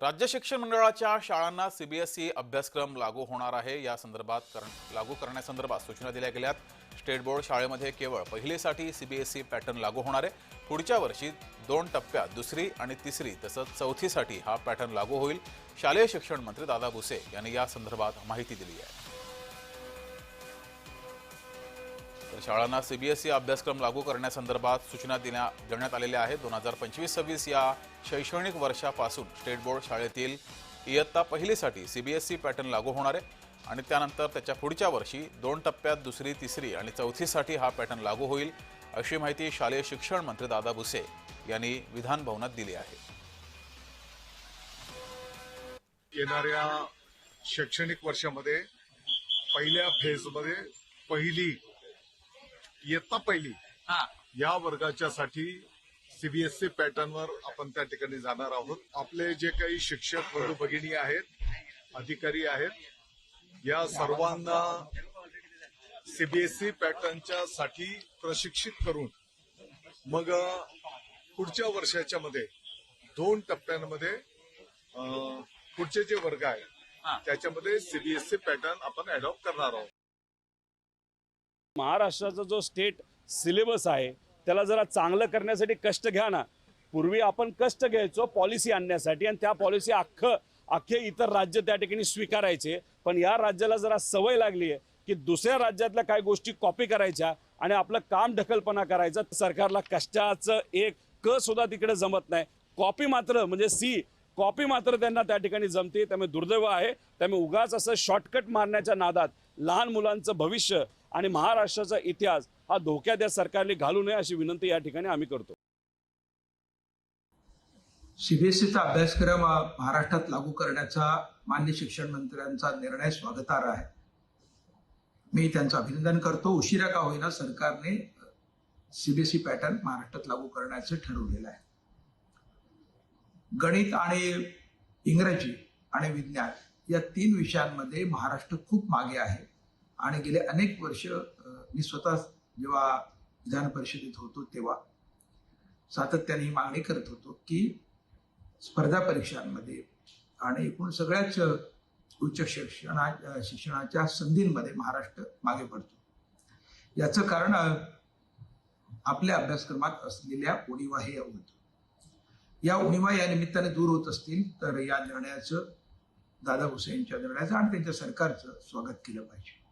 राज्य शिक्षण मंडळाच्या शाळांना सीबीएसई अभ्यासक्रम लागू होणार आहे. या संदर्भात कर- लागू करण्यासंदर्भात सूचना दिल्या गेल्यात. स्टेट बोर्ड शाळेमध्ये केवळ पहिलीसाठी सीबीएसई पॅटर्न लागू होणार आहे. पुढच्या वर्षी दोन टप्प्यात दुसरी आणि तिसरी तसंच चौथीसाठी हा पॅटर्न लागू होईल. शालेय शिक्षण मंत्री दादा भुसे यांनी या संदर्भात माहिती दिली आहे. शाळांना सीबीएसई अभ्यासक्रम लागू करण्यासंदर्भात सूचना देण्या देण्यात आलेल्या आहेत. दोन हजार पंचवीस सव्वीस या शैक्षणिक वर्षापासून स्टेट बोर्ड शाळेतील इयत्ता पहिलीसाठी सीबीएसई पॅटर्न लागू होणार आहे आणि त्यानंतर त्याच्या पुढच्या वर्षी दोन टप्प्यात दुसरी तिसरी आणि चौथीसाठी हा पॅटर्न लागू होईल अशी माहिती शालेय शिक्षण मंत्री दादा भुसे यांनी विधान भवनात दिली आहे. येणाऱ्या शैक्षणिक वर्षामध्ये पहिल्या फेजमध्ये पहिली इयत्ता पहिली. हा. या वर्गाच्या साठी सीबीएसई पॅटर्नवर आपण त्या ठिकाणी जाणार आहोत. आपले जे काही शिक्षक बंधू भगिनी आहेत अधिकारी आहेत या सर्वांना सीबीएसई पॅटर्नच्या साठी प्रशिक्षित करून मग पुढच्या वर्षाच्या मध्ये दोन टप्प्यांमध्ये पुढचे जे वर्ग. आहेत त्याच्यामध्ये सीबीएसई पॅटर्न आपण अडॉप्ट करणार आहोत. महाराष्ट्राचा जो स्टेट सिलेबस आहे त्याला जरा चांगलं करण्यासाठी कष्ट घ्या ना. पूर्वी आपण कष्ट घ्यायचो पॉलिसी आणण्यासाठी आणि त्या पॉलिसी अख्खं अख्खे इतर राज्य त्या ठिकाणी स्वीकारायचे. पण या राज्याला जरा सवय लागली आहे की दुसऱ्या राज्यातल्या काही गोष्टी कॉपी करायच्या आणि आपलं काम ढकलपणा करायचा. सरकारला कष्टाचं एक क सुद्धा तिकडे जमत नाही. कॉपी मात्र म्हणजे सी कॉपी मात्र त्यांना त्या ठिकाणी जमते. त्यामुळे दुर्दैव आहे. त्यामुळे उगाच असं शॉर्टकट मारण्याच्या नादात लहान मुलांचं भविष्य आणि महाराष्ट्राचा इतिहास हा धोक्यात या सरकारने घालू नये अशी विनंती या ठिकाणी आम्ही करतो. सीबीएसईचा अभ्यासक्रम महाराष्ट्रात लागू करण्याचा मान्य शिक्षण मंत्र्यांचा निर्णय स्वागतार्ह आहे. मी त्यांचं अभिनंदन करतो. उशिरा का होईना सरकारने सीबीएसई पॅटर्न महाराष्ट्रात लागू करण्याचं ठरवलेलं आहे. गणित आणि इंग्रजी आणि विज्ञान या तीन विषयांमध्ये महाराष्ट्र खूप मागे आहे. आणि गेले अनेक वर्ष मी स्वतः जेव्हा विधान परिषदेत होतो तेव्हा सातत्याने ही मागणी करत होतो की स्पर्धा परीक्षांमध्ये आणि एकूण सगळ्याच उच्च शिक्षणा शिक्षणाच्या संधींमध्ये महाराष्ट्र मागे पडतो. याचं कारण आपल्या अभ्यासक्रमात असलेल्या उणीवा हे होत. या उणीवा या निमित्ताने दूर होत असतील तर या निर्णयाचं दादा भुसे निर्णयाचं आणि त्यांच्या सरकारचं स्वागत केलं पाहिजे.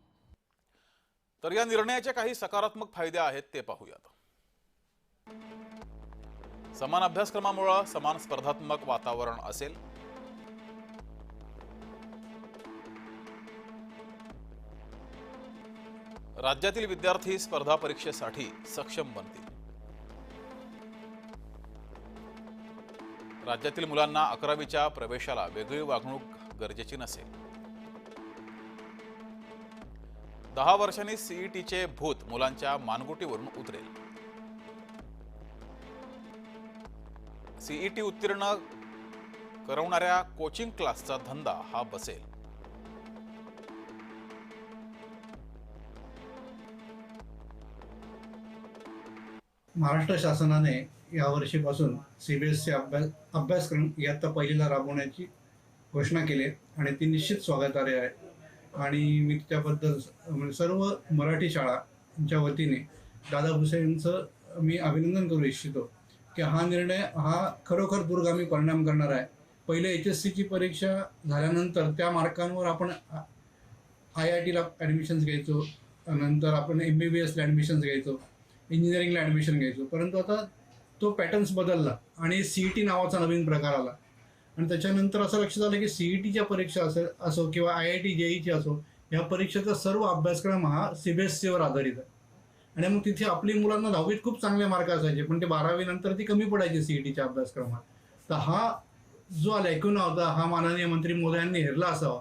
तर या निर्णयाचे काही सकारात्मक फायदे आहेत ते पाहूयात. समान अभ्यासक्रमामुळे समान स्पर्धात्मक वातावरण असेल. राज्यातील विद्यार्थी स्पर्धा परीक्षेसाठी सक्षम बनतील. राज्यातील मुलांना अकरावीच्या प्रवेशाला वेगळी वागणूक गरजेची नसेल. दहा वर्षांनी सीईटीचे भूत मुलांच्या मानगुटीवरून उतरेल. सीईटी उत्तीर्ण करवणाऱ्या कोचिंग क्लासचा धंदा हा बसेल. महाराष्ट्र शासनाने यावर्षीपासून सीबीएसई अभ्यास अभ्यासक्रम इयत्ता पहिलीला राबवण्याची घोषणा केली आणि ती निश्चित स्वागतार्ह आहे. आणि मी त्याबद्दल म्हणजे सर्व मराठी शाळांच्या वतीने दादा भुसे मी अभिनंदन करू इच्छितो की हा निर्णय हा खरोखर दूरगामी परिणाम करणार आहे. पहिले एच एस सीची परीक्षा झाल्यानंतर त्या मार्कांवर आपण आय आय टीला ॲडमिशन्स घ्यायचो नंतर आपण एम बी बी एसला ॲडमिशन्स घ्यायचो इंजिनिअरिंगला ॲडमिशन घ्यायचो परंतु आता तो पॅटर्न्स बदलला आणि सी ई टी नावाचा नवीन प्रकार आला. आणि त्याच्यानंतर असं लक्षात आलं की सी ई टीच्या परीक्षा असेल असो किंवा आय आय टी जेईची असो या परीक्षेचा सर्व अभ्यासक्रम हा सी बी एस सीवर आधारित आहे. आणि मग तिथे आपली मुलांना दहावीत खूप चांगले मार्क असायचे पण ते बारावी नंतर ती कमी पडायची सी ई टीच्या अभ्यासक्रमात. तर हा जो लॅक्युना होता हा माननीय मंत्री मोदयांनी हेरला असावा.